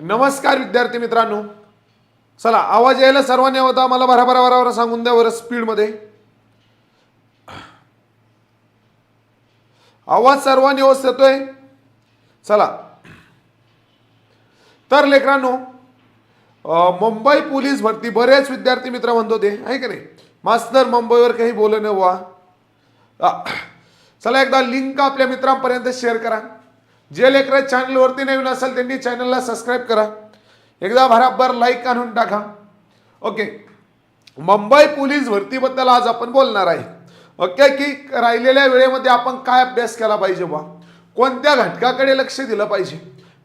नमस्कार विद्यार्थी मित्रांनो. चला आवाज यायला सर्वांनी होता. मला भराभरा भराभरा सांगून द्या बरं स्पीडमध्ये. आवाज सर्वांनी व्यवस्थित येतोय? चला. तर लेकरांनो मुंबई पोलीस भरती. बरेच विद्यार्थी मित्र म्हणतो ते आहे का नाही? मास्तर मुंबईवर काही बोलणं व्हा. वा चला एकदा लिंक आपल्या मित्रांपर्यंत शेअर करा. जे लेकर चॅनलवरती नवीन असेल त्यांनी चॅनलला सबस्क्राईब करा. एकदा भराभर लाईक आणून टाका. ओके मुंबई पोलीस भरतीबद्दल आज आपण बोलणार आहे. ओके की राहिलेल्या वेळेमध्ये आपण काय अभ्यास केला पाहिजे बा कोणत्या घटकाकडे लक्ष दिलं पाहिजे?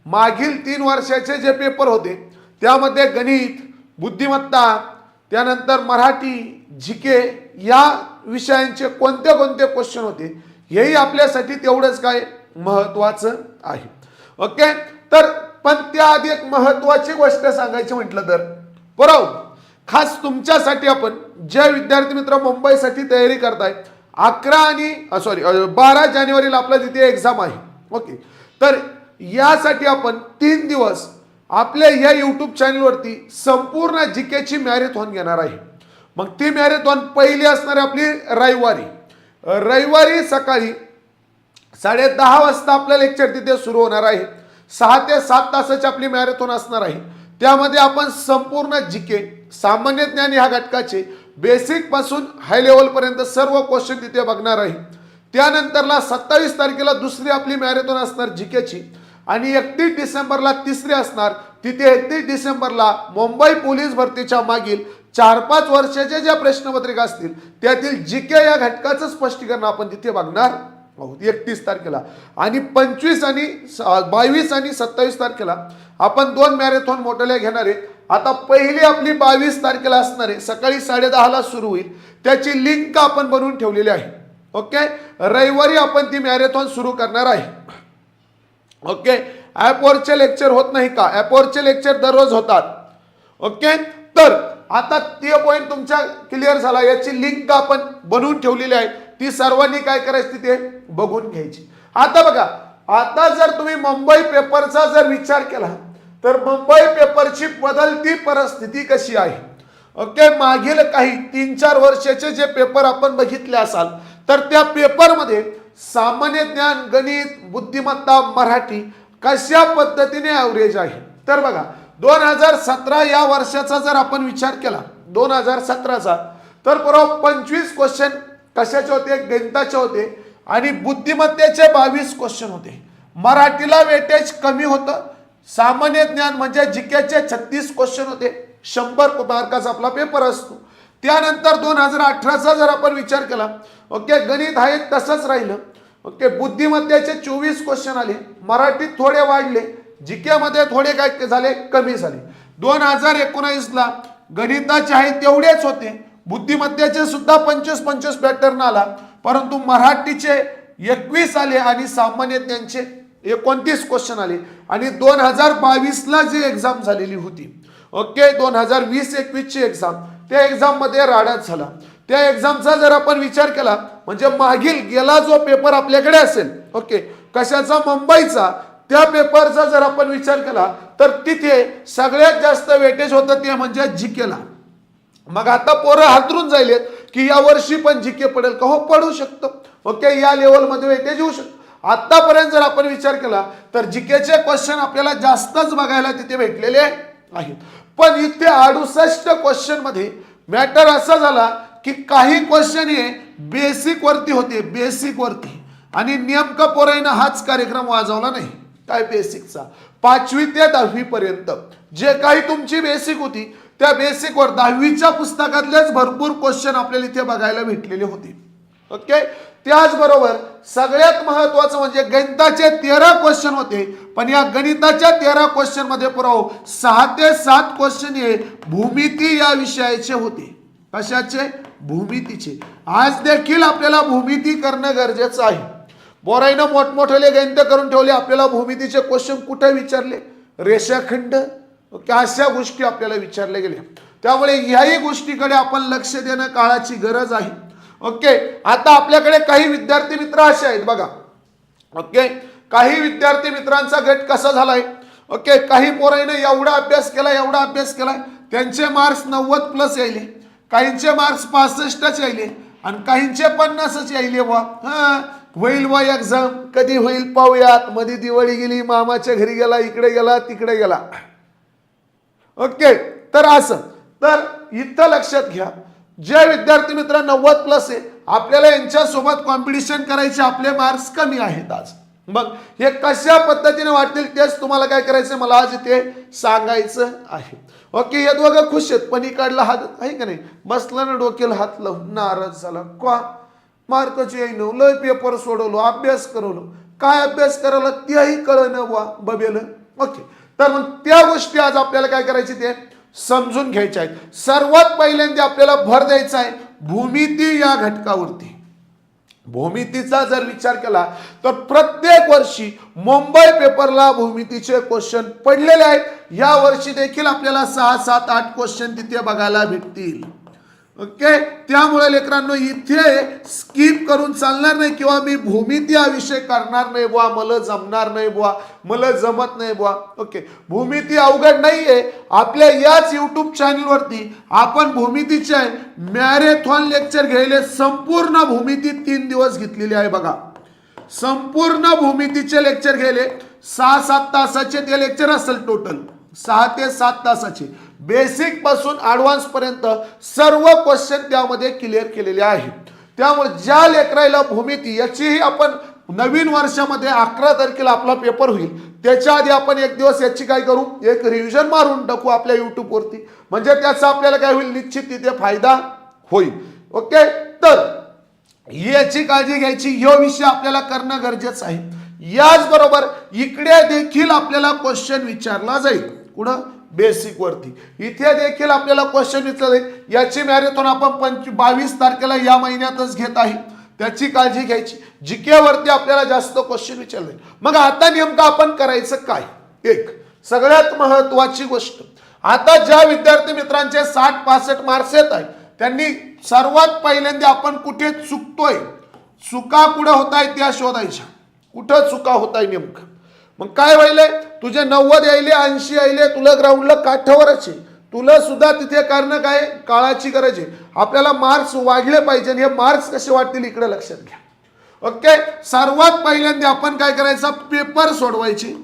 मागील तीन वर्षाचे जे पेपर होते त्यामध्ये गणित बुद्धिमत्ता त्यानंतर मराठी जिके या विषयांचे कोणते कोणते क्वेश्चन होते? हेही आपल्यासाठी तेवढंच काय? महत्वाचं आहे. ओके तर पण त्याआधी एक महत्वाची गोष्ट सांगायची म्हटलं तर बरोबर खास तुमच्यासाठी आपण जे विद्यार्थी मित्र मुंबईसाठी तयारी करताय अकरा आणि सॉरी बारा जानेवारीला आपला तिथे एक्झाम आहे. ओके तर यासाठी आपण तीन दिवस आपल्या या यूट्यूब चॅनलवरती संपूर्ण जिकेची मॅरेथॉन घेणार आहे. मग ती मॅरेथॉन पहिली असणार आहे आपली रविवारी. रविवारी सकाळी साडे दहा वाजता आपलं लेक्चर तिथे सुरू होणार आहे. सहा ते सात तासाची आपली मॅरेथॉन असणार आहे. त्यामध्ये आपण संपूर्ण जिके सामान्य ज्ञान ह्या घटकाचे बेसिकपासून हाय लेवल पर्यंत सर्व क्वेश्चन तिथे बघणार आहे. त्यानंतरला सत्तावीस तारखेला दुसरी आपली मॅरेथॉन असणार जिकेची आणि एकतीस डिसेंबरला तिसरी असणार. तिथे एकतीस डिसेंबरला मुंबई पोलीस भरतीच्या मागील चार पाच वर्षाच्या ज्या प्रश्नपत्रिका असतील त्यातील जिके या घटकाचं स्पष्टीकरण आपण तिथे बघणार. आहोत एकतीस तारखेला. आणि पंचवीस आणि बावीस आणि सत्तावीस तारखेला आपण दोन मॅरेथॉन मोटल्या घेणार आहे. आता पहिली आपली बावीस तारखेला असणार आहे. सकाळी साडेदहाला सुरू होईल. त्याची लिंक आपण बनवून ठेवलेली आहे. ओके? रविवारी आपण ती मॅरेथॉन सुरू करणार आहे. ओके? ॲपवरचे लेक्चर होत नाही का? ॲपवरचे लेक्चर दररोज होतात. ओके? तर आता ते पॉईंट तुमच्या क्लिअर झाला. याची लिंक आपण बनवून ठेवलेली आहे. ती सर्वांनी काय करायची ते बघून घ्यायची. आता बघा आता जर तुम्ही मुंबई पेपरचा जर विचार केला तर मुंबई पेपरची बदलती परिस्थिती कशी आहे? ओके मागील काही तीन चार वर्षाचे जे पेपर आपण बघितले असाल तर त्या पेपरमध्ये सामान्य ज्ञान गणित बुद्धिमत्ता मराठी कशा पद्धतीने ॲव्हरेज आहे? तर बघा दोन हजार सतरा या वर्षाचा जर आपण विचार केला दोन हजार सतराचा तर बरोबर पंचवीस क्वेश्चन कशाचे होते? गणिताचे होते. आणि बुद्धिमत्तेचे बावीस क्वेश्चन होते. मराठीला वेटेज कमी होतं. सामान्य ज्ञान म्हणजे जिकेचे छत्तीस क्वेश्चन होते. शंभर मार्काचा आपला पेपर असतो. त्यानंतर दोन हजार अठराचा जर आपण विचार केला ओके गणित हा एक तसंच राहिलं. ओके बुद्धिमत्तेचे चोवीस क्वेश्चन आले. मराठीत थोडे वाढले. जिकेमध्ये थोडे काय झाले? कमी झाले. दोन हजार एकोणावीसला गणिताचे आहे तेवढेच होते. बुद्धिमत्तेचे सुद्धा पंचवीस पंचवीस पॅटर्न आला परंतु मराठीचे एकवीस आले आणि सामान्य त्यांचे एकोणतीस क्वेश्चन आले. आणि दोन हजार बावीसला जी एक्झाम झालेली होती ओके दोन हजार वीस एकवीसची एक्झाम त्या एक्झाममध्ये राडाच झाला. त्या एक्झामचा जर आपण विचार केला म्हणजे मागील गेला जो पेपर आपल्याकडे असेल ओके कशाचा मुंबईचा त्या पेपरचा जर आपण विचार केला तर तिथे सगळ्यात जास्त वेटेज होतं ते म्हणजे जिकेला मग आता पोरं हातरून जायलेत की या वर्षी पण जिके पडेल का? हो पडू शकतं. ओके या लेवलमध्ये वेटेज येऊ शकतं. आतापर्यंत जर आपण विचार केला तर जिकेचे क्वेश्चन आपल्याला जास्तच बघायला तिथे भेटलेले आहेत. पण इथे अडुसष्ट क्वेश्चनमध्ये मॅटर असा झाला की काही क्वेश्चन हे बेसिक वरती होते बेसिक वरती. आणि नेमका पोराईनं हाच कार्यक्रम वाजवला नाही. काय बेसिकचा पाचवी ते दहावी पर्यंत जे काही तुमची बेसिक होती त्या बेसिकवर दहावीच्या पुस्तकातलेच भरपूर क्वेश्चन आपल्याला इथे बघायला भेटलेले होते. ओके त्याचबरोबर सगळ्यात महत्वाचं म्हणजे गणिताचे तेरा क्वेश्चन होते. पण या गणिताच्या तेरा क्वेश्चनमध्ये पुराव सहा ते सात क्वेश्चन हे भूमिती या विषयाचे होते. कशाचे? भूमितीचे. आज देखील आपल्याला भूमिती करणं गरजेचं आहे. बोराईनं मोठमोठे गणित करून ठेवले आपल्याला भूमितीचे क्वेश्चन कुठे विचारले? रेषाखंड ओके अशा गोष्टी आपल्याला विचारल्या गेल्या. त्यामुळे ह्याही गोष्टीकडे आपण लक्ष देणं काळाची गरज आहे. ओके आता आपल्याकडे काही विद्यार्थी मित्र असे आहेत बघा. ओके काही विद्यार्थी मित्रांचा गट कसा झालाय? ओके काही पोरांनी एवढा अभ्यास केला एवढा अभ्यास केला त्यांचे मार्क्स नव्वद प्लस यायले काहींचे मार्क्स पासष्टच यायले आणि काहींचे पन्नासच यायले वा हा होईल वा एक्झाम कधी होईल पाहूयात. मध्ये दिवाळी गेली मामाच्या घरी गेला इकडे गेला तिकडे गेला. ओके तर असं. तर इथं लक्षात घ्या जे विद्यार्थी मित्र नव्वद प्लस आहे आपल्याला यांच्यासोबत कॉम्पिटिशन करायचे आपले मार्क्स कमी आहेत आज. मग हे कशा पद्धतीने वाटतील तेच तुम्हाला काय करायचं मला आज इथे सांगायचं आहे. ओके हे दोघं खुश आहेत पण इकडला हात आहे का नाही? बसला ना डोक्याला हात लावून नाराज झाला. का मार्कची येईन लय पेपर सोडवलो अभ्यास करवलो. काय अभ्यास करायला तेही कळलं वा बबेलं. ओके तर मग त्या गोष्टी आज आपल्याला काय करायचे ते समजून घ्यायच्या आहेत. सर्वात पहिल्यांदा आपल्याला भर द्यायचा आहे भूमिती या घटकावरती. भूमितीचा जर विचार केला तर प्रत्येक वर्षी मुंबई पेपरला भूमितीचे क्वेश्चन पडलेले आहेत. या वर्षी देखील आपल्याला सहा सात आठ क्वेश्चन तिथे बघायला भेटतील. ओके? त्यामुळे लेकरांनो इथे स्किप करून चालणार नाही किंवा मी भूमिती हा विषय करणार नाही बुवा मला जमणार नाही बुवा मला जमत नाही बुवा. ओके? भूमिती अवघड नाहीये. आपल्या याच युट्यूब चॅनलवरती आपण भूमितीचे मॅरेथॉन लेक्चर घ्यायले संपूर्ण भूमिती तीन दिवस घेतलेली आहे बघा. संपूर्ण भूमितीचे लेक्चर घ्यायले सहा सात तासाचे ते लेक्चर असेल टोटल सहा ते सात तासाचे. बेसिकपासून ॲडव्हान्सपर्यंत सर्व क्वेश्चन त्यामध्ये क्लिअर केलेले आहेत. त्यामुळे ज्या लेकरायला भूमिती याचीही आपण नवीन वर्षामध्ये अकरा तारखेला आपला पेपर होईल. त्याच्या आधी आपण एक दिवस याची काय करू? एक रिव्हिजन मारून टाकू आपल्या युट्यूबवरती म्हणजे त्याचा आपल्याला काय होईल? निश्चित तिथे फायदा होईल. ओके? तर याची काळजी घ्यायची ह्यो विषय आपल्याला करणं गरजेचं आहे. याचबरोबर इकडे देखील आपल्याला क्वेश्चन विचारला जाईल. कुठं? बेसिकवरती इथे देखील आपल्याला क्वेश्चन विचारले याची मॅरेथॉन आपण पंच बावीस तारखेला या महिन्यातच घेत आहे. त्याची काळजी घ्यायची. जिकेवरती आपल्याला जास्त क्वेश्चन विचारले. मग आता नेमकं आपण करायचं काय? एक सगळ्यात महत्वाची गोष्ट. आता ज्या विद्यार्थी मित्रांचे साठ पासष्ट मार्क्स येत आहेत त्यांनी सर्वात पहिल्यांदा आपण कुठे चुकतोय? चुका कुठं होत आहेत त्या शोधायच्या. कुठं चुका होत आहे नेमकं? मग काय व्हायलंय? तुझे नव्वद यायले ऐंशी यायले तुला ग्राउंडला काठावरच आहे. तुला सुद्धा तिथे कारण काय? काळाची गरज आहे. आपल्याला मार्क्स वाढले पाहिजे आणि हे मार्क्स कसे वाटतील इकडे लक्षात घ्या. ओके सर्वात पहिल्यांदा आपण काय करायचं? पेपर सोडवायचे.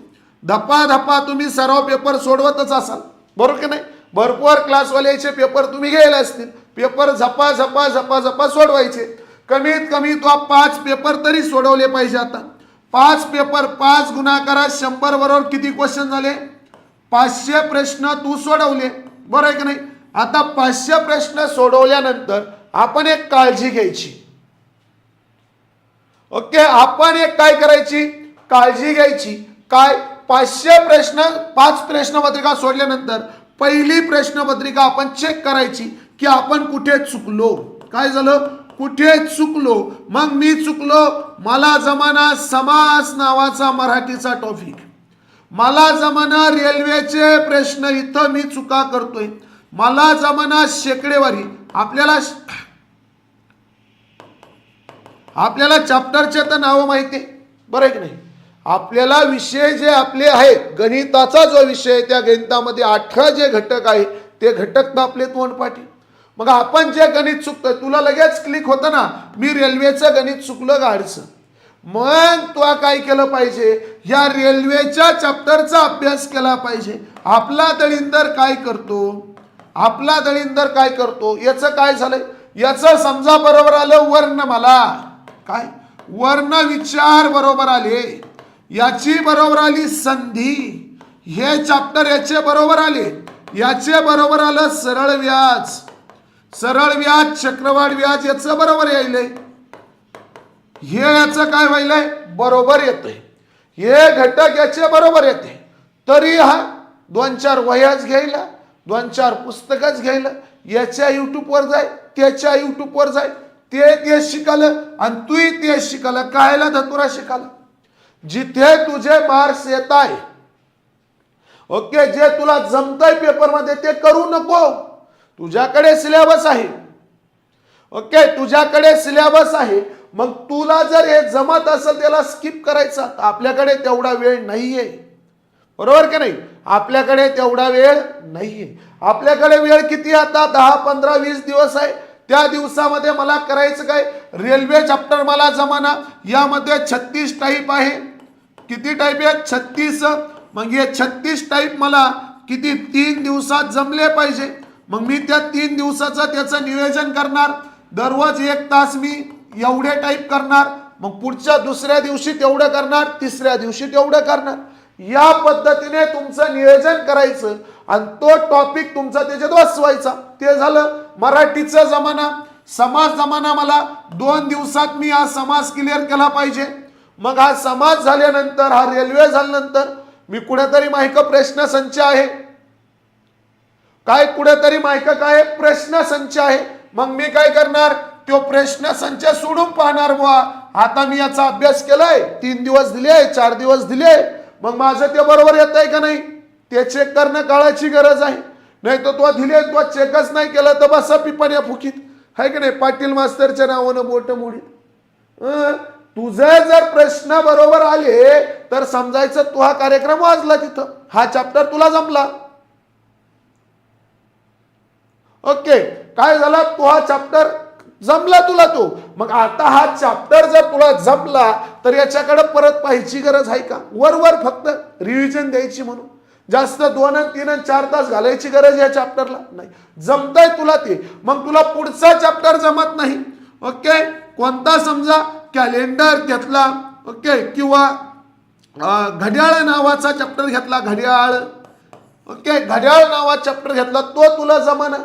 धपा धपा तुम्ही सर्व पेपर सोडवतच असाल. बरोबर की नाही? भरपूर क्लासवाल्याचे पेपर तुम्ही घ्यायला असतील. पेपर झपा झपा झपा झपा सोडवायचे. कमीत कमी तो पाच पेपर तरी सोडवले पाहिजे आता. पाच पेपर पाच गुणाकारात शंभर बरोबर किती क्वेश्चन झाले? पाचशे प्रश्न तू सोडवले. बरं आहे की नाही? आता पाचशे प्रश्न सोडवल्यानंतर आपण एक काळजी घ्यायची. ओके आपण एक काय करायची? काळजी घ्यायची. काय? पाचशे प्रश्न पाच प्रश्नपत्रिका सोडल्यानंतर पहिली प्रश्नपत्रिका आपण चेक करायची की आपण कुठे चुकलो. काय झालं? कुठे चुकलो? मग मी चुकलो? मला जमाना समास नावाचा मराठीचा टॉपिक मला जमाना रेल्वेचे प्रश्न इथं मी चुका करतोय. मला जमाना शेकडेवारी. आपल्याला आपल्याला चॅप्टरचे तर नावं माहिती आहे. बरं आहे की नाही? आपल्याला विषय जे आपले आहेत गणिताचा जो विषय त्या गणितामध्ये अठरा जे घटक आहे ते घटक तर आपले तोंडपाठी. मग आपण जे गणित चुकतोय तुला लगेच क्लिक होतं ना मी रेल्वेचं गणित चुकलं गाडचं मग तुला काय केलं पाहिजे? या रेल्वेच्या चॅप्टरचा अभ्यास केला पाहिजे. आपला दळिंदर काय करतो? आपला दळिंदर काय करतो? याचं काय झालंय? याचं समजा बरोबर आलं वर्ण मला. काय? वर्ण विचार बरोबर आले. याची बरोबर आली संधी. हे चॅप्टर याचे बरोबर आले. याचे बरोबर आलं सरळ व्याज. सरळ व्याज चक्रवाढ व्याज याचं बरोबर यायलंय. हे याचं काय व्हायलंय? बरोबर येतंय. हे घटक याचे बरोबर येते तरी हा दोन चार वह्याच घ्यायला दोन चार पुस्तकच घ्यायला याच्या युट्यूबवर जाय त्याच्या युट्यूबवर जाय ते ते शिकालं आणि तूही ते शिकालं. कायला धतुरा शिकाला? जिथे तुझे मार्क्स येत आहे. ओके जे तुला जमतंय पेपरमध्ये ते करू नको. तुझ्याकडे सिलेबस आहे. ओके तुझ्याकडे सिलेबस आहे. मग तुला जर हे जमत असेल त्याला स्किप करायचं आपल्याकडे तेवढा वेळ नाहीये. बरोबर की नाही? आपल्याकडे तेवढा वेळ नाहीये. आपल्याकडे वेळ किती आता? दहा पंधरा वीस दिवस आहे. त्या दिवसामध्ये मला करायचं काय? रेल्वे चॅप्टर मला जमाना. यामध्ये छत्तीस टाईप आहे. किती टाईप आहेत? छत्तीस. मग हे छत्तीस टाईप मला किती? तीन दिवसात जमले पाहिजे. मग मी त्या तीन दिवसाचं त्याचं नियोजन करणार. दररोज एक तास मी एवढे टाईप करणार. मग पुढच्या दुसऱ्या दिवशी तेवढं करणार तिसऱ्या दिवशी तेवढं करणार. या पद्धतीने तुमचं नियोजन करायचं आणि तो टॉपिक तुमचा त्याच्यात वाचवायचा ते झालं मराठीचा जमाना. समाज जमाना मला दोन दिवसात मी हा समाज क्लिअर केला पाहिजे. मग हा समाज झाल्यानंतर हा रेल्वे झाल्यानंतर मी कुठेतरी माहिती प्रश्न संच आहे. काय कुठेतरी माहिक काय प्रश्न संच आहे. मग मी काय करणार? तो प्रश्न संच सोडून पाहणार बुवा. आता मी याचा अभ्यास केलाय. तीन दिवस दिले चार दिवस दिले मग माझं ते बरोबर येत आहे का नाही? ते चेक करणं काळाची गरज आहे. नाही तर तो दिले तो चेकच नाही केला तर बसा पिपण या फुकीत. आहे की नाही? पाटील मास्तरच्या नावानं बोट मोडीत. तुझे जर प्रश्न बरोबर आले तर समजायचं तू हा कार्यक्रम वाजला तिथं. हा चॅप्टर तुला जमला. ओके काय झाला? तो हा चॅप्टर जमला तुला तो. मग आता हा चॅप्टर जर तुला जमला तर याच्याकडे परत पाहायची गरज आहे का? वर वर फक्त रिव्हिजन द्यायची म्हणून. जास्त दोन तीन चार तास घालायची गरज या चॅप्टरला नाही. जमतंय तुला ते. मग तुला पुढचा चॅप्टर जमत नाही. ओके कोणता समजा? कॅलेंडर घेतला. ओके किंवा घड्याळ नावाचा चॅप्टर घेतला. घड्याळ. ओके घड्याळ नावाचा चॅप्टर घेतला. तो तुला जमाना.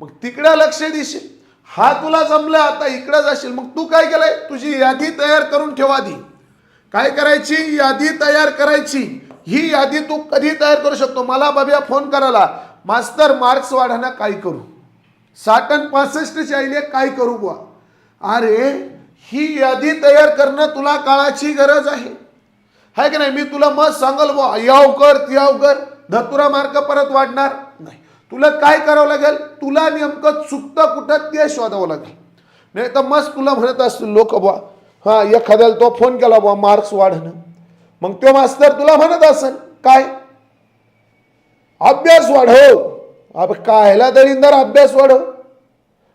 मग तिकडे लक्ष देशील. हा तुला जमलं आता इकडे जाशील. मग तू काय केलंय? तुझी यादी तयार करून ठेवा आधी. काय करायची? यादी तयार करायची. ही यादी तू कधी तयार करू शकतो? मला बाब्या फोन करायला. मास्तर मार्क्स वाढायला काय करू? साठ आणि पासष्टची आईले काय करू बुवा? अरे ही यादी तयार करणं तुला काळाची गरज आहे. हाय की नाही? मी तुला मत सांगल बुवा याव कर त्याव कर. धतुरा मार्क परत वाढणार. तुला काय करावं लागेल? तुला नेमकं चुकतं कुठं ते शोधावं लागेल. नाही तर मस्त तुला म्हणत असतील लोक बुवा हा एखाद्याला तो फोन केला बुवा मार्क्स वाढणं. मग तो मास्तर तुला म्हणत असेल काय? अभ्यास वाढव. अब कायला दरिंदर अभ्यास वाढव.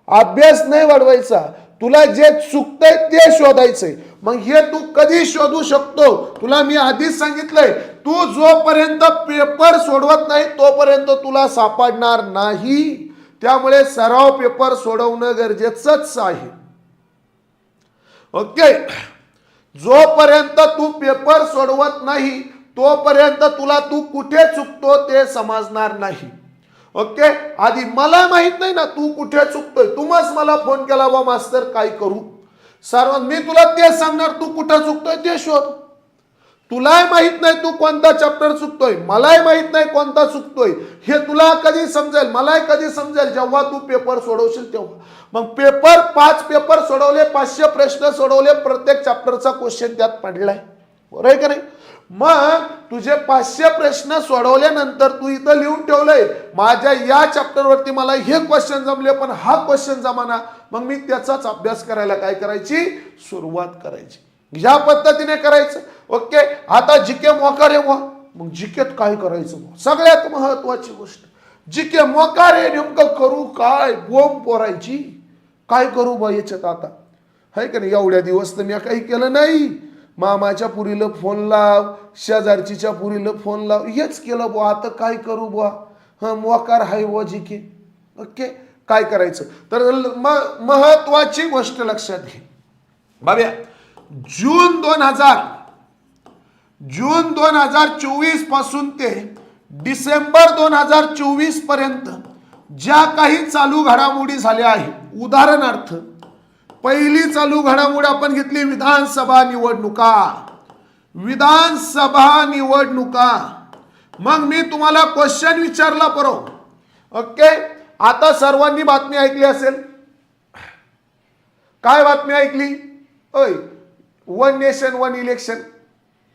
अभ्यास नाही वाढवायचा. तुला जे चुकतंय ते शोधायचंय. मग हे तू कधी शोधू शकतो? तुला मी आधीच सांगितलंय तू जोपर्यंत पेपर सोडवत नाही तोपर्यंत तुला सापडणार नाही. त्यामुळे सराव पेपर सोडवणं गरजेचंच आहे. ओके? जोपर्यंत तू पेपर सोडवत नाही तोपर्यंत तुला तू कुठे चुकतो ते समजणार नाही. ओके? आधी मला माहीत नाही ना तू कुठे चुकतोय. तुम्हाच मला फोन केला बा मास्तर काय करू? सर्व मी तुला ते सांगणार तू कुठं चुकतोय ते शोध. तुलाही माहीत नाही तू कोणता चॅप्टर चुकतोय मलाही माहीत नाही कोणता चुकतोय हे तुला कधी समजेल? मलाही कधी समजेल? जेव्हा तू पेपर सोडवशील तेव्हा. मग पेपर पाच पेपर सोडवले पाचशे प्रश्न सोडवले प्रत्येक चॅप्टरचा क्वेश्चन त्यात पडलाय. बरोबर आहे का नाही? मग तुझे पाचशे प्रश्न सोडवल्यानंतर तू इथं लिहून ठेवलंय माझ्या या चॅप्टरवरती मला हे क्वेश्चन जमले पण हा क्वेश्चन जमाना. मग मी त्याचाच अभ्यास करायला काय करायची? सुरुवात करायची. या पद्धतीने करायचं ओके आता जिके मोकार आहे वा. मग जिकेत काय करायचं मग सगळ्यात महत्वाची गोष्ट जिके मोकार आहे नेमकं करू काय? बोंब पोरायची. काय करू बा याच्यात आता? हाय का नाही? एवढ्या दिवस तर मी काही केलं नाही. मामाच्या पुरीला फोन लाव शेजारचीच्या पुरीला फोन लाव. हेच केलं बुवा आता काय करू बुवा हा मोकार हाय बुवा जिके. ओके काय करायचं? तर म- महत्वाची गोष्ट लक्षात घे. बाब्या जून दोन हजार जून दोन हजार चोवीसपासून ते डिसेंबर दोन हजार चोवीसपर्यंत ज्या काही चालू घडामोडी झाल्या आहेत उदाहरणार्थ पहिली चालू घडामोड आपण घेतली विधानसभा निवडणुका. विधानसभा निवडणुका. मग मी तुम्हाला क्वेश्चन विचारला परो. ओके? आता सर्वांनी बातमी ऐकली असेल. काय बातमी ऐकली? ओय वन नेशन वन इलेक्शन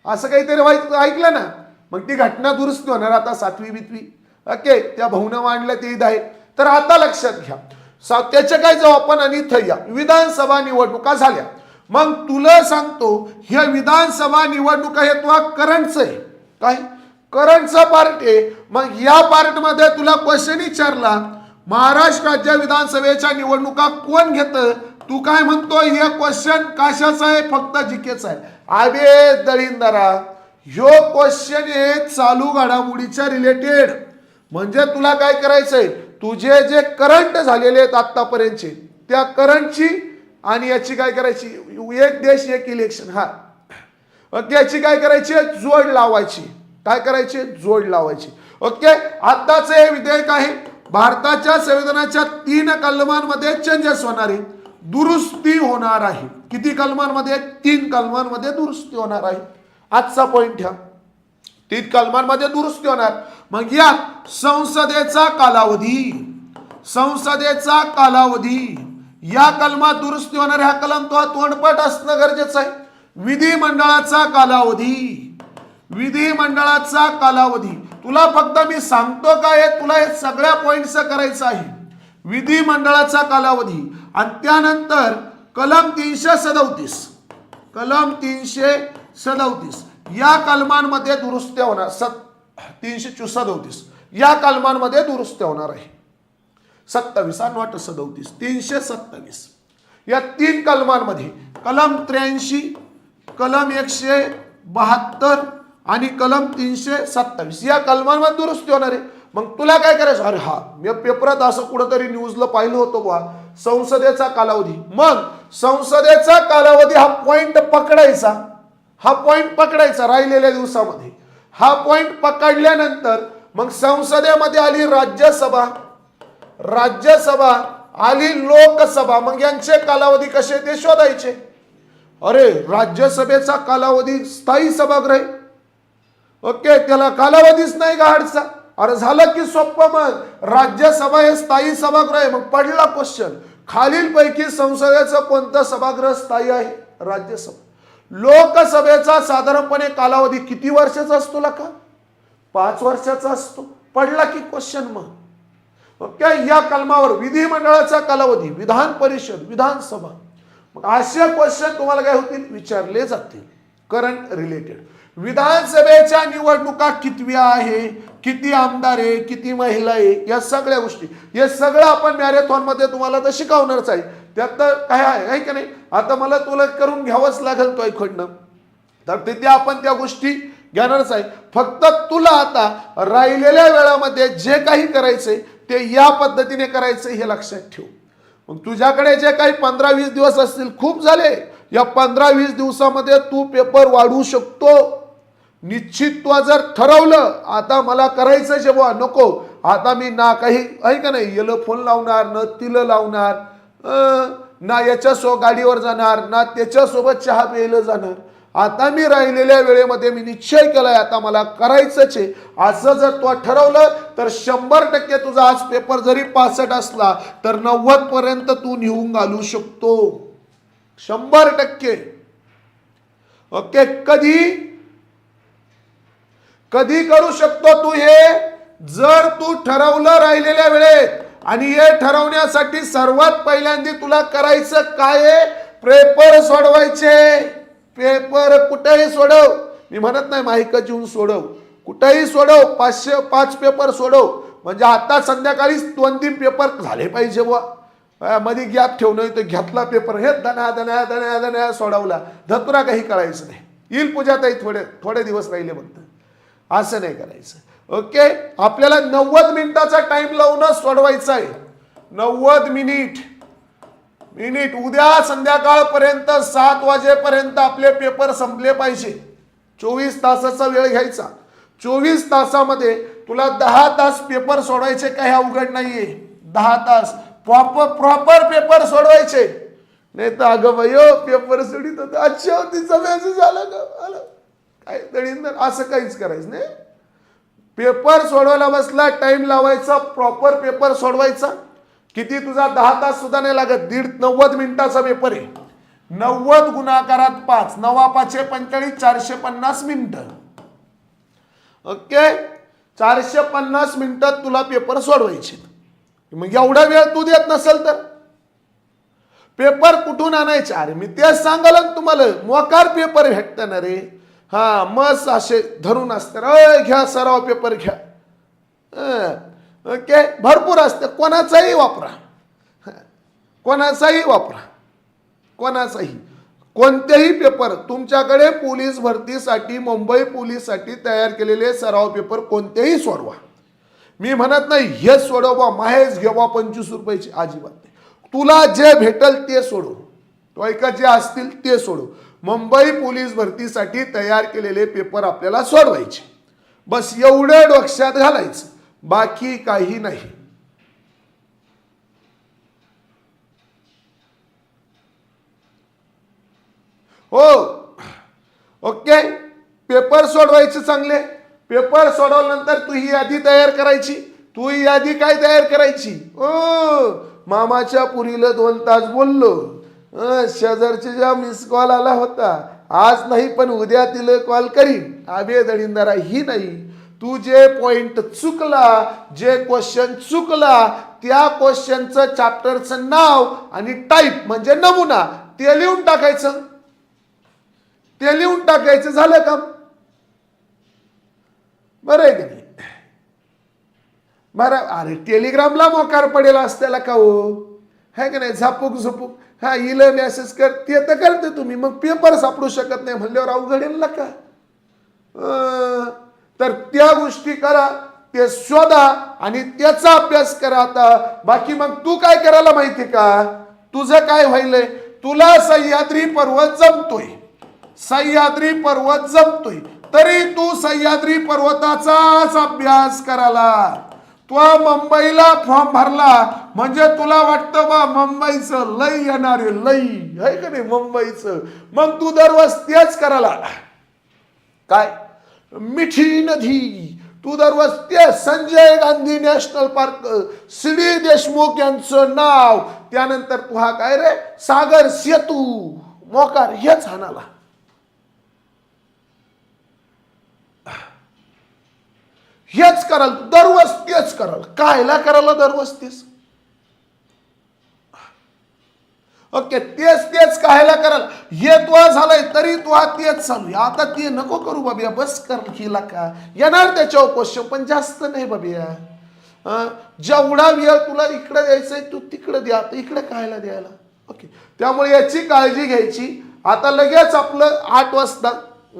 असं काहीतरी व्हायचं ऐकलं ना मग ती घटना दुरुस्त होणार आता सातवी बितवी. ओके त्या भाऊनं मांडलं ते आहे. तर आता लक्षात घ्या. सा काय जाऊ आपण आणि इथं या. विधानसभा निवडणुका झाल्या. मग तुला सांगतो ह्या विधानसभा निवडणुका हे तुला करंटचं आहे. काय? करंटचा पार्ट आहे. मग या पार्टमध्ये तुला क्वेश्चन विचारला महाराष्ट्र राज्य विधानसभेच्या निवडणुका कोण घेतं? तू काय म्हणतो हे क्वेश्चन कशाचा आहे? फक्त जिकेचा आहे. अबे दळींदरा ह्यो क्वेश्चन हे चालू घडामोडीच्या रिलेटेड म्हणजे तुला काय करायचंय? तुझे जे करंट झालेले आहेत आतापर्यंतचे त्या करंटची आणि याची काय करायची? एक देश एक इलेक्शन हा. ओके याची काय करायची? जोड लावायची. काय करायची? जोड लावायची. ओके आताच हे विधेयक आहे. भारताच्या संविधानाच्या तीन कलमांमध्ये चेंजेस होणार आहे. दुरुस्ती होणार आहे. किती कलमांमध्ये? तीन कलमांमध्ये दुरुस्ती होणार आहे. आजचा पॉईंट घ्या. तीन कलमांमध्ये दुरुस्ती होणार. मग यात संसदेचा कालावधी. संसदेचा कालावधी. या कलमात दुरुस्ती होणार हा कलम. तो तोंडपट असणं गरजेचं आहे. विधिमंडळाचा कालावधी. विधिमंडळाचा कालावधी. तुला फक्त मी सांगतो काय तुला हे सगळ्या पॉईंटचं करायचं आहे. विधिमंडळाचा कालावधी. आणि त्यानंतर कलम तीनशे सदोतीस. कलम तीनशे सदोतीस. या कलमांमध्ये दुरुस्त्या होणार. सत तीनशे चौ सदोतीस. या कलमांमध्ये दुरुस्त्या होणार आहे. सत्तावीस नॉट सदोतीस. तीनशे सत्तावीस. या तीन कलमांमध्ये कलम त्र्याऐंशी कलम एकशे बहात्तर आणि कलम तीनशे सत्तावीस या कलमांमध्ये दुरुस्ती होणार आहे. मग तुला काय करायचं? अरे हा मी पेपरात असं कुठंतरी न्यूजला पाहिलं होतं बा संसदेचा कालावधी. मग संसदेचा कालावधी हा पॉइंट पकडायचा. हा पॉइंट पकडायचा राहिलेल्या दिवसामध्ये. हा पॉइंट पकडल्यानंतर मग संसदेमध्ये आली राज्यसभा. राज्यसभा आली लोकसभा. मग यांचे कालावधी कसे ते शोधायचे. अरे राज्यसभेचा कालावधी स्थायी सभागृह आहे. ओके त्याला कालावधीच नाही गाडचा अरे झालं की सोपं मग. राज्यसभा हे स्थायी सभागृह आहे. मग पडला क्वेश्चन खालीलपैकी संसदेचं कोणतं सभागृह स्थायी आहे? राज्यसभा. लोकसभेचा साधारणपणे कालावधी किती वर्षाचा असतो का पाच वर्षाचा असतो. पडला की क्वेश्चन मग ओके या कलमावर विधिमंडळाचा कालावधी विधान परिषद विधानसभा. मग असे क्वेश्चन तुम्हाला काय होतील? विचारले जातील. करंट रिलेटेड विधानसभेच्या निवडणुका कितव्या आहे किती आमदार आहे किती महिला आहे या सगळ्या गोष्टी. हे सगळं आपण मॅरेथॉनमध्ये तुम्हाला तर शिकवणारच आहे. त्यात तर काय आहे आहे का नाही? आता मला तुला करून घ्यावंच लागेल तो ऐकडनं तर तिथे आपण त्या गोष्टी घेणारच आहे. फक्त तुला आता राहिलेल्या वेळामध्ये जे काही करायचंय ते या पद्धतीने करायचं हे लक्षात ठेव. मग तुझ्याकडे जे काही पंधरा वीस दिवस असतील खूप झाले. या पंधरा वीस दिवसामध्ये तू पेपर वाढवू शकतो. निश्चित जर ठरवलं आता मला करायचं जेव्हा नको आता मी ना काही आहे का नाही? येलो फोन लावणार न तिलं लावणार ना याच्यासोबत गाडीवर जाणार ना त्याच्यासोबत चहा प्यायला जाणार. आता मी राहिलेल्या वेळेमध्ये मी निश्चय केलाय आता मला करायचंच आहे. असं जर तू ठरवलं तर शंभर टक्के तुझा आज पेपर जरी पासष्ट असला तर नव्वद पर्यंत तू निहून घालू शकतो. शंभर टक्के. ओके? कधी? कधी करू शकतो तू हे? जर तू ठरवलं राहिलेल्या वेळेत आणि हे ठरवण्यासाठी सर्वात पहिल्यांदा तुला करायचं काय पेपर सोडवायचे. पेपर कुठेही सोडव. मी म्हणत नाही माहिक जीवन सोडव. कुठेही सोडव. पाचशे पाच पेपर सोडव. म्हणजे आता संध्याकाळीच दोन तीन पेपर झाले पाहिजे बुवा. मध्ये गॅप ठेवणं तो घेतला पेपर. हे दना दना दण्या दण्या सोडवला. धतुरा काही कळायचं नाही. येईल पूजाताई थोडे थोडे दिवस राहिले म्हणतात असं नाही करायचं. ओके आपल्याला नव्वद मिनिटाचा टाइम लावूनच सोडवायचा आहे नव्वद मिनिट. मिनिट. उद्या संध्याकाळपर्यंत सात वाजेपर्यंत आपले पेपर संपले पाहिजे. चोवीस तासाचा वेळ घ्यायचा. चोवीस तासामध्ये तुला दहा तास पेपर सोडवायचे काही अवघड नाहीये. दहा तास. प्रॉपर प्रॉपर पेपर सोडवायचे. नाही तर अगं वयो पेपर सोडित होतं. अच्छा तिचा मेसेज आला का? आला. काय दळींदर? असं काहीच करायचं नाही. पेपर सोडवायला बसला टाइम लावायचा प्रॉपर पेपर सोडवायचा. किती तुझा दहा तास सुद्धा नाही लागत. दीड नव्वद मिनिटाचा पेपर आहे. नव्वद गुणाकारात पाच. नवा पाचशे पंचेचाळीस चारशे पन्नास मिनिटं. ओके चारशे पन्नास मिनिटात तुला पेपर सोडवायचे. मग एवढा वेळ तू देत नसेल तर. पेपर कुठून आणायचे? अरे मी तेच सांगाल तुम्हाला. मोकार पेपर भेटतं ना रे. हा मस असे धरून असते. अय घ्या सराव पेपर घ्या. ओके? भरपूर असते. कोणाचाही वापरा. कोणाचाही वापरा. कोणाचाही. कोणतेही पेपर तुमच्याकडे पोलीस भरतीसाठी मुंबई पोलीससाठी तयार केलेले सराव पेपर कोणतेही सोडवा. मी म्हणत नाही हे सोडवा माहेच घेवा पंचवीस रुपयाची अजिबात नाही. तुला जे भेटल ते सोडव. तो ऐका जे असतील ते सोडव. मुंबई पोलीस भरतीसाठी तयार केलेले पेपर आपल्याला सोडवायचे. बस एवढं डोक्यात घालायचं. बाकी काही नाही. हो. ओके. पेपर सोडवायचे चांगले. पेपर सोडवल्यानंतर तू ही यादी तयार करायची. तू ही यादी काय तयार करायची? ओ मामाच्या पुरीला दोन तास बोललो. शेजारचे ज्या मिस कॉल आला होता आज नाही पण उद्या तिला कॉल करीन. आभे दळींदारा ही नाही. तू जे पॉइंट चुकला जे क्वेश्चन चुकला त्या क्वेश्चनचं चॅप्टरचं नाव आणि टाईप म्हणजे नमुना ते लिहून टाकायचं. ते लिहून टाकायचं झालं का बरं आहे की नाही? बरं अरे टेलिग्रामला मोकार पडेल असत्याला का हो? है का नाही? झापूक झुपूक. हा इलं मॅसेज कर. ते तर करते तुम्ही. मग पेपर सापडू शकत नाही म्हणल्यावर अवघडेल ना का? अं, तर त्या गोष्टी करा ते शोधा आणि त्याचा अभ्यास करा आता. बाकी मग तू काय करायला माहिती का? तुझं काय व्हायलंय? तुला सह्याद्री पर्वत जमतोय. सह्याद्री पर्वत जमतोय. तरी तू सह्याद्री पर्वताचाच अभ्यास करायला. तो मुंबईला फॉर्म भरला. म्हणजे तुला वाटतं बा मुंबईचं लई येणारे लई. आहे का नाही मुंबईचं? मग तू दररोज तेच करायला. काय? मिठी नदी. तू दररोज ते Sanjay Gandhi national park C D Deshmukh यांचं नाव. त्यानंतर तू हा काय रे? सागर सेतू. मोकार हेच हाणाला हेच कराल दररोज तेच कराल. कायला करायला दररोज तेच? ओके तेच तेच कायला कराल. हे तुवा झालंय तरी तू तेच चालू आता ते नको करू बाबिया बस कर हिला का? येणार त्याच्यावर क्वेश्चन पण जास्त नाही बाबिया. जेवढा वेळ तुला इकडे द्यायचंय तू तिकडे द्या. आता इकडे कायला द्यायला? ओके. त्यामुळे याची काळजी घ्यायची. आता लगेच आपलं आठ वाजता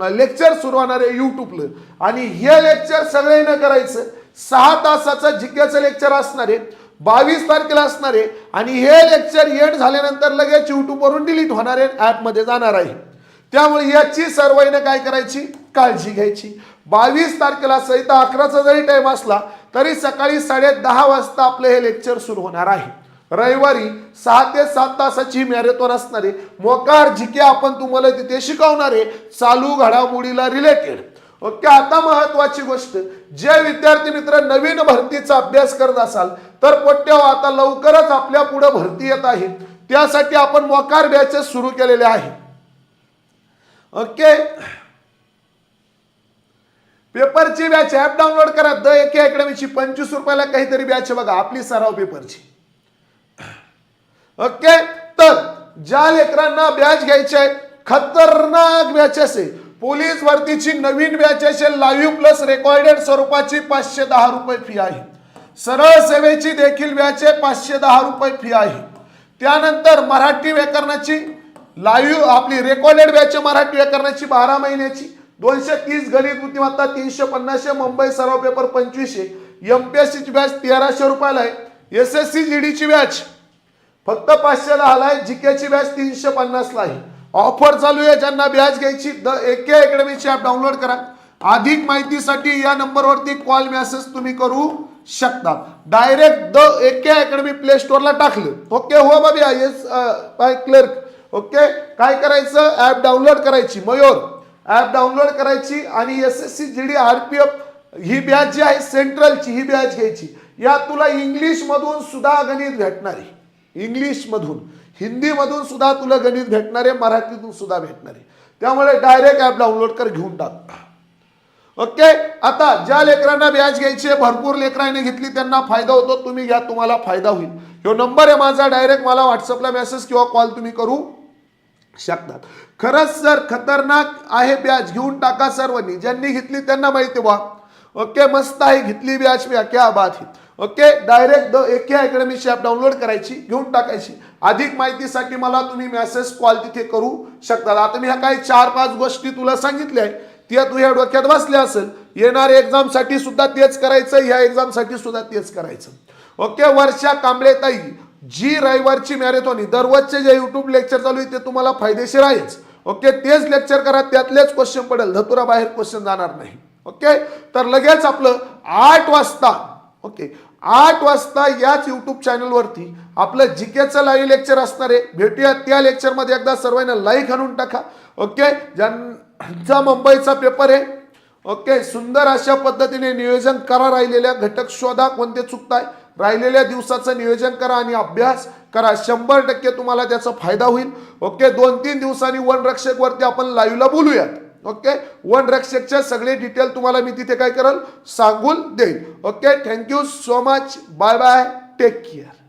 लेक्चर सुरू होणार आहे युट्यूबला. आणि हे लेक्चर सगळ्यांना करायचं. सहा तासाचं जिज्ञाचं लेक्चर असणार आहे. बावीस तारखेला असणार आहे. आणि हे लेक्चर एंड झाल्यानंतर लगेच युट्यूबवरून डिलीट होणार आहे ॲपमध्ये जाणार आहे. त्यामुळे याची सर्वांना काय करायची? काळजी घ्यायची. बावीस तारखेला सहित अकराचा जरी टाइम असला तरी सकाळी साडे दहा वाजता आपलं हे लेक्चर सुरू होणार आहे. रविवारी सहा ते सात तासाची मॅरेथॉन असणारे मोकार झिके आपण तुम्हाला तिथे शिकवणारे चालू घडामोडीला रिलेटेड ओके आता महत्वाची गोष्ट जे विद्यार्थी मित्र नवीन भरतीचा अभ्यास करत असाल तर पोट्याव आता लवकरच आपल्या पुढे भरती येत आहे. त्यासाठी आपण मोकार बॅचेस सुरू केलेले आहे. ओके? पेपरची बॅच ऍप डाउनलोड करा. द एके अकॅडमीची पंचवीस रुपयाला काहीतरी बॅच आहे बघा आपली सराव पेपरची. ओके? तर ज्या लेकरांना बॅच घ्यायची आहे खतरनाक बॅचेस आहे पोलीस भरतीची नवीन बॅचेस असेल लाईव्ह प्लस रेकॉर्डेड स्वरूपाची पाचशे दहा रुपये फी आहे. सरळ सेवेची देखील बॅच आहे पाचशे दहा रुपये फी आहे. त्यानंतर मराठी व्याकरणाची लाईव्ह आपली रेकॉर्डेड बॅच मराठी व्याकरणाची बारा महिन्याची. दोनशे तीस गणित बुद्धिमत्ता तीनशे पन्नासशे मुंबई सर्व पेपर पंचवीसशे. एमपीएससीची बॅच तेराशे रुपयाला आहे. एस एस सी जी डीची बॅच फक्त पाचशेला आलाय जिकेची बॅच तीनशे पन्नासला आहे. ऑफर चालू आहे ज्यांना बॅच घ्यायची द एके अकॅडमीची ॲप डाउनलोड करा. अधिक माहितीसाठी या नंबरवरती कॉल मेसेज तुम्ही करू शकता. Direct the AK academy play स्टोअरला टाकलं. ओके हो बाबा येस बाय क्लर्क ओके काय करायचं? ॲप डाउनलोड करायची. मयूर ॲप डाउनलोड करायची आणि S S C G D R P F ही बॅच जी आहे सेंट्रलची ही बॅच घ्यायची. या तुला इंग्लिशमधून सुद्धा गणित भेटणारी आहे. इंग्लिशमधून हिंदीमधून सुद्धा तुला गणित भेटणार आहे मराठीतून सुद्धा भेटणार. आहे त्यामुळे डायरेक्ट ॲप डाउनलोड कर घेऊन टाक. ओके आता ज्या लेकरांना व्याज घ्यायची आहे भरपूर लेकरांनी घेतली त्यांना फायदा होतो तुम्ही घ्या तुम्हाला फायदा होईल. ह्यो नंबर आहे माझा डायरेक्ट मला व्हॉट्सअपला मेसेज किंवा कॉल तुम्ही करू शकतात. खरंच सर खतरनाक आहे ब्याज घेऊन टाका सर्वांनी. ज्यांनी घेतली त्यांना माहिती बा ओके मस्त आहे घेतली ब्याज मी क्या बात आहे. Okay direct the AK अकॅडमीची app download करायची घेऊन टाकायची. अधिक माहितीसाठी मला तुम्ही मेसेज कॉल तिथे करू शकता. आता मी ह्या काही चार पाच गोष्टी तुला सांगितल्या आहे त्या तुझ्या डोक्यात बसल्या असेल. येणाऱ्या एक्झामसाठी सुद्धा तेच करायचं ह्या एक्झामसाठी सुद्धा तेच करायचं. ओके वर्षा कांबळेताई जी रविवारची मॅरेथॉन दररोजचे जे युट्यूब लेक्चर चालू आहे ते तुम्हाला फायदेशीर आहेच. ओके तेच लेक्चर करा त्यातलेच क्वेश्चन पडेल. धतुरा बाहेर क्वेश्चन जाणार नाही. ओके तर लगेच आपलं आठ वाजता. ओके आठ वाजता याच यूट्यूब चॅनलवरती आपलं जीकेचं लाईव्ह लेक्चर असणार आहे. भेटूया त्या लेक्चरमध्ये एकदा सर्वांना लाईक आणून टाका. ओके ज्यांचा मुंबईचा पेपर आहे. ओके सुंदर अशा पद्धतीने नियोजन करा राहिलेल्या. घटक शोधा कोणते चुकताय. राहिलेल्या दिवसाचं नियोजन करा आणि अभ्यास करा. शंभर टक्के तुम्हाला त्याचा फायदा होईल. ओके दोन तीन दिवसांनी वन आपण लाईव्हला बोलूयात. ओके वन रक्षकचे सगळे डिटेल तुम्हाला मी तिथे काय करेल? सांगून देईल okay thank you so much bye bye take care